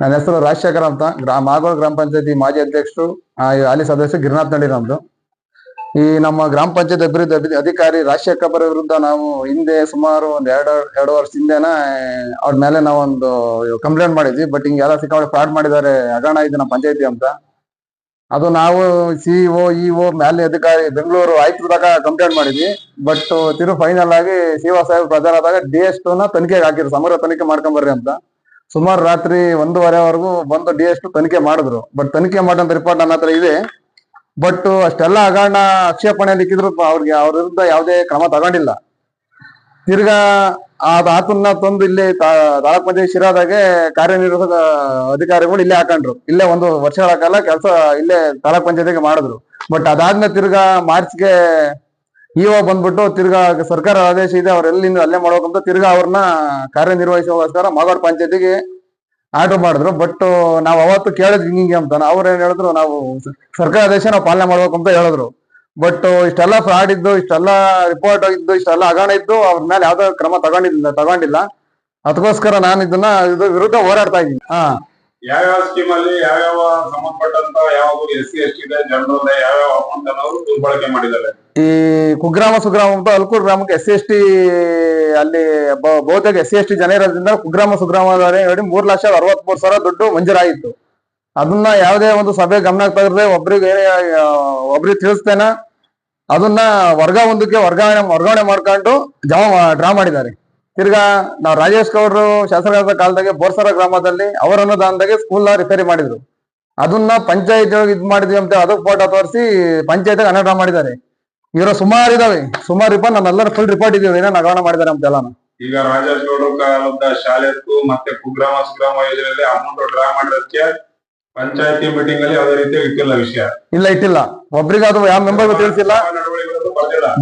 ನನ್ನ ಹೆಸರು ರಾಜಶೇಖರ್ ಅಂತ. ಗ್ರಾಮ ಮಾಗೋಳ್ ಗ್ರಾಮ ಪಂಚಾಯತಿ ಮಾಜಿ ಅಧ್ಯಕ್ಷರು ಹಾಲಿ ಸದಸ್ಯ ಗಿರಿನಾಥ್ ನಳ್ಳಿ ನಮ್ದು. ಈ ನಮ್ಮ ಗ್ರಾಮ ಪಂಚಾಯತ್ ಅಭಿವೃದ್ಧಿ ಅಭಿ- ಅಧಿಕಾರಿ ರಾಜಶೇಖರ್ ವಿರುದ್ಧ ನಾವು ಹಿಂದೆ ಸುಮಾರು ಒಂದ್ ಎರಡು ಎರಡು ವರ್ಷ ಹಿಂದೆನ, ಅವ್ರ ಮೇಲೆ ನಾವೊಂದು ಕಂಪ್ಲೇಂಟ್ ಮಾಡಿದ್ವಿ. ಬಟ್ ಹಿಂಗೆಲ್ಲ ಸಿಕ್ಕಾಪಟ್ಟೆ ಫ್ರಾಡ್ ಮಾಡಿದ್ದಾರೆ, ಹಗರಣ ಇದೆ ನಮ್ಮ ಪಂಚಾಯತಿ ಅಂತ. ಅದು ನಾವು ಸಿಇಒ ಇಒ ಮೇಲೆ ಅಧಿಕಾರಿ ಬೆಂಗಳೂರು ಆಯುಕ್ತದಾಗ ಕಂಪ್ಲೇಂಟ್ ಮಾಡಿದ್ವಿ. ಬಟ್ ತಿರು ಫೈನಲ್ ಆಗಿ ಶಿವ ಸಾಹೇಬ್ ಪ್ರಧಾನ ಆದಾಗ ಡಿ ಎಸ್ನ ತನಿಖೆಗೆ ಹಾಕಿದ್ರು. ಸಮಗ್ರ ತನಿಖೆ ಮಾಡ್ಕೊಂಬರ್ರಿ ಅಂತ. ಸುಮಾರು ರಾತ್ರಿ ಒಂದೂವರೆವರೆಗೂ ಬಂದು ಡಿ ಎಸ್ ತನಿಖೆ ಮಾಡಿದ್ರು. ಬಟ್ ತನಿಖೆ ಮಾಡಂತ ರಿಪೋರ್ಟ್ ನನ್ನ ಹತ್ರ ಇದೆ. ಬಟ್ ಅಷ್ಟೆಲ್ಲ ಹಗರಣ ಆಕ್ಷೇಪಣೆ ಲಿಕ್ಕಿದ್ರು ಅವ್ರಿಗೆ ಅವ್ರ ವಿರುದ್ಧ ಯಾವುದೇ ಕ್ರಮ ತಗೊಂಡಿಲ್ಲ. ತಿರ್ಗಾ ಆ ಆತನ್ನ ತಂದು ಇಲ್ಲಿ ತಾಲೂಕ್ ಪಂಚಾಯತ್ ಶಿರಾದಾಗೆ ಕಾರ್ಯನಿರ್ವಾಹಕ ಅಧಿಕಾರಿಗಳು ಇಲ್ಲೇ ಹಾಕೊಂಡ್ರು. ಇಲ್ಲೇ ಒಂದು ವರ್ಷಗಳ ಕಾಲ ಕೆಲಸ ಇಲ್ಲೇ ತಾಲೂಕ್ ಪಂಚಾಯತಿಗೆ ಮಾಡಿದ್ರು. ಬಟ್ ಅದಾದ್ಮೇಲೆ ತಿರ್ಗಾ ಮಾರ್ಚ್ಗೆ ಇಒ ಬಂದ್ಬಿಟ್ಟು ತಿರ್ಗಾ ಸರ್ಕಾರ ಆದೇಶ ಇದೆ, ಅವ್ರ ಎಲ್ಲಿಂದ ಅಲ್ಲೇ ಮಾಡ್ಬೇಕಂತ ತಿರ್ಗಾ ಅವ್ರನ್ನ ಕಾರ್ಯನಿರ್ವಹಿಸೋಸ್ಕರ ಮಾಗೋಡ್ ಪಂಚಾಯತಿಗೆ ಆರ್ಡರ್ ಮಾಡಿದ್ರು. ಬಟ್ ನಾವ್ ಅವತ್ತು ಕೇಳಿದ್ವಿ ಹಿಂಗೆ ಅಂತ ಅವ್ರ ಏನ್ ಹೇಳಿದ್ರು, ನಾವು ಸರ್ಕಾರ ಆದೇಶ ನಾವು ಪಾಲನೆ ಮಾಡ್ಬೇಕು ಅಂತ ಹೇಳಿದ್ರು. ಬಟ್ ಇಷ್ಟೆಲ್ಲ ಫ್ರಾಡ್ ಇದ್ದು, ಇಷ್ಟೆಲ್ಲ ರಿಪೋರ್ಟ್ ಇದ್ದು, ಇಷ್ಟೆಲ್ಲ ಹಗರಣ ಇದ್ದು, ಅವ್ರ ಮೇಲೆ ಯಾವ್ದೋ ಕ್ರಮ ತಗೊಂಡಿಲ್ಲ ತಗೊಂಡಿಲ್ಲ. ಅದಕ್ಕೋಸ್ಕರ ನಾನು ಇದನ್ನ, ಇದ್ರ ವಿರುದ್ಧ ಹೋರಾಡ್ತಾ ಇದ್ದೀನಿ. ಹಾ. ಯಾವ್ಯಾವ ಸ್ಕೀಮ್ ಅಲ್ಲಿ ಯಾವ್ಯಾವ ಸಂಬಂಧಪಟ್ಟಂತ ಯಾವ ಎಸ್ ಸಿ, ಎಸ್ ಟಿ ಇದೆ ಜನರಲ್ ಯಾವ್ಯಾವ ಅಮೌಂಟ್ ಅನ್ನೋದು ದುರ್ಬಳಕೆ ಮಾಡಿದ್ದಾರೆ? ಈ ಕುಗ್ರಾಮ ಸುಗ್ರಾಮ ಅಂತ ಅಲ್ಕೂರ್ ಗ್ರಾಮಕ್ಕೆ ಎಸ್ ಸಿ, ಎಸ್ ಟಿ ಅಲ್ಲಿ ಬಹುತೇಕ ಎಸ್ ಸಿ, ಎಸ್ ಟಿ ಜನ ಇರೋದ್ರಿಂದ ಕುಗ್ರಾಮ ಸುಗ್ರಾಮ ನೋಡಿ ಮೂರ್ ಲಕ್ಷ ಅರವತ್ಮೂರು ಸಾವಿರ ದುಡ್ಡು ಮಂಜೂರಾಗಿತ್ತು. ಅದನ್ನ ಯಾವುದೇ ಒಂದು ಸಭೆ ಗಮನಕ್ಕೆ ತೆಗೆದ್ರೆ ಒಬ್ರಿಗೆ ಒಬ್ರಿಗೆ ತಿಳಿಸ್ತೇನೆ. ಅದನ್ನ ವರ್ಗ ಒಂದಕ್ಕೆ ವರ್ಗಾವಣೆ ವರ್ಗಾವಣೆ ಮಾಡ್ಕೊಂಡು ಜಮಾ ಡ್ರಾ ಮಾಡಿದ್ದಾರೆ. ತಿರ್ಗಾ ನಾವು ರಾಜೇಶ್ ಗೌಡ್ರು ಶಾಸಕರಾದ ಕಾಲದಾಗೆ ಬೋರ್ಸರ ಗ್ರಾಮದಲ್ಲಿ ಅವರ ಅನುದಾನದಾಗೆ ಸ್ಕೂಲ್ ರಿಪೇರಿ ಮಾಡಿದ್ರು. ಅದನ್ನ ಪಂಚಾಯತ್ ಇದ್ ಮಾಡಿದ್ವಿ ಅಂತ ಅದಕ್ಕೆ ಫೋಟೋ ತೋರಿಸಿ ಪಂಚಾಯತ್ ಅನಾಟ ಮಾಡಿದ್ದಾರೆ. ಇವರು ಸುಮಾರು ಇದಾವೆ ಸುಮಾರು ರಿಪೋರ್ಟ್ ನಮ್ಮೆಲ್ಲರೂ ಫುಲ್ ರಿಪೋರ್ಟ್ ಇದೀವಿ ಏನೋ ನಗರ ಮಾಡಿದ್ದಾರೆ ಅಂತ ಎಲ್ಲಾನು. ಈಗ ರಾಜೇಶ್ ಗೌಡರು ಕಾಲದ ಶಾಲೆಗೂ ಮತ್ತೆ ಕುಗ್ರಾಮ ಸುಗ್ರಾಮ ಯೋಜನೆಯಲ್ಲಿ ಅಮೌಂಟ್ ಡ್ರಾ ಮಾಡಿರೋದಕ್ಕೆ ಪಂಚಾಯತಿ ಮೀಟಿಂಗ್ ಅಲ್ಲಿ ಯಾವುದೇ ರೀತಿ ಇಟ್ಟಿಲ್ಲ ವಿಷಯ. ಇಲ್ಲ ಇಟ್ಟಿಲ್ಲ. ಒಬ್ರಿಗೆ ಅದು ಯಾವ ಮೆಂಬರ್ಗೂ ತಿಳಿಸಿಲ್ಲ.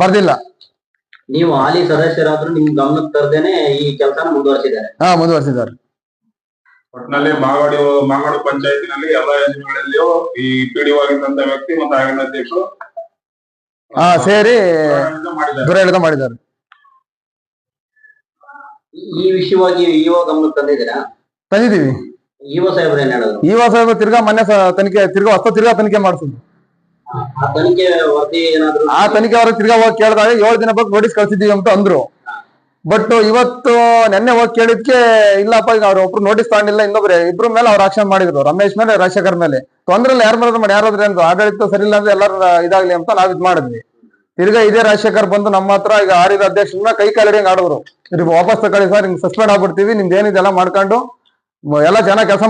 ಬರ್ದಿಲ್ಲ. ನೀವು ಹಾಲಿ ಸದಸ್ಯರಾದ್ರೂ ನಿಮ್ ಗಮನಕ್ಕೆ ತರದೇನೆ ಈ ಕೆಲಸ ಮುಂದುವರಿಸಿದ್ದಾರೆ. ಹಾ ಮುಂದುವರಿಸಿದ್ದಾರೆ. ಒಟ್ಟಿನಲ್ಲಿ ಮಾಗಡಿ ಮಾಗಡಿ ಪಂಚಾಯತಿನಲ್ಲಿ ಎಲ್ಲಾ ಯೋಜನೆಗಳಲ್ಲಿಯೂ ಈ ಆಗಿದ್ದಂತ ವ್ಯಕ್ತಿ ಮತ್ತು ಆಗಿನ ಅಧ್ಯಕ್ಷರು ಹಾ ಸೇರಿ ದುರಾಡಳಿತ ಮಾಡಿದ್ದಾರೆ. ಈ ವಿಷಯವಾಗಿ ಇಒ ಗಮನಕ್ಕೆ ತಂದಿದ್ದೀರಾ? ತಂದಿದೀವಿ ಇಒ ಸಾಹೇಬ್ರು ಏನ್ ಹೇಳಿದ್ರು? ಇವ ಸಾಹೇಬ್ ತಿರ್ಗಾ ಮೊನ್ನೆ ಸ- ತನಿಖೆ ತಿರ್ಗಾ ಹೊಸ ತಿರ್ಗಾ ತನಿಖೆ ಮಾಡಿಸಿದ್ರು. ಆ ತನಿಖೆ ಅವರು ತಿರ್ಗಾ ಹೋಗಿ ಕೇಳಿದಾಗ ಏಳು ದಿನ ಬಗ್ಗೆ ನೋಟಿಸ್ ಕಳ್ಸಿದೀವಿ ಅಂತ ಅಂದ್ರು. ಬಟ್ ಇವತ್ತು ನೆನ್ನೆ ಹೋಗಿ ಕೇಳಿದ್ಕೆ ಇಲ್ಲಪ್ಪ ಈಗ ಅವ್ರ ಒಬ್ರು ನೋಟಿಸ್ ತಗೊಂಡಿಲ್ಲ ಇನ್ನೊಬ್ರೆ ಇಬ್ರ ಮೇಲೆ ಅವ್ರು ಆಕ್ಷನ್ ಮಾಡಿದ್ರು ರಮೇಶ್ ಮೇಲೆ ರಾಜಶೇಖರ್ ಮೇಲೆ. ತೊಂದ್ರೆಲ್ಲ ಯಾರ ಮೇಲೆ ಮಾಡಿ ಯಾರಾದ್ರೆ ಅಂದ್ರು ಆಡಳಿತ ಸರಿ ಇಲ್ಲ ಅಂದ್ರೆ ಎಲ್ಲರೂ ಇದಾಗ್ಲಿ ಅಂತ ನಾವ್ ಇದ್ ಮಾಡಿದ್ವಿ. ತಿರ್ಗಾ ಇದೇ ರಾಜಶೇಖರ್ ಬಂದು ನಮ್ಮ ಹತ್ರ ಈಗ ಆರಿದ ಅಧ್ಯಕ್ಷರನ್ನ ಕೈ ಕಾಲಿಡಿಂಗ್ ಆಡೋರು ಇವ್ರಿಗೆ ವಾಪಸ್ ತಗೊಳ್ಳಿ ಸರ್ ಹಿಂಗ್ ಸಸ್ಪೆಂಡ್ ಆಗ್ಬಿಡ್ತೀವಿ ನಿಮ್ದು ಏನಿದೆಲ್ಲ ಮಾಡ್ಕೊಂಡು ಎಲ್ಲ ಚೆನ್ನಾಗಿ ಕೆಲಸ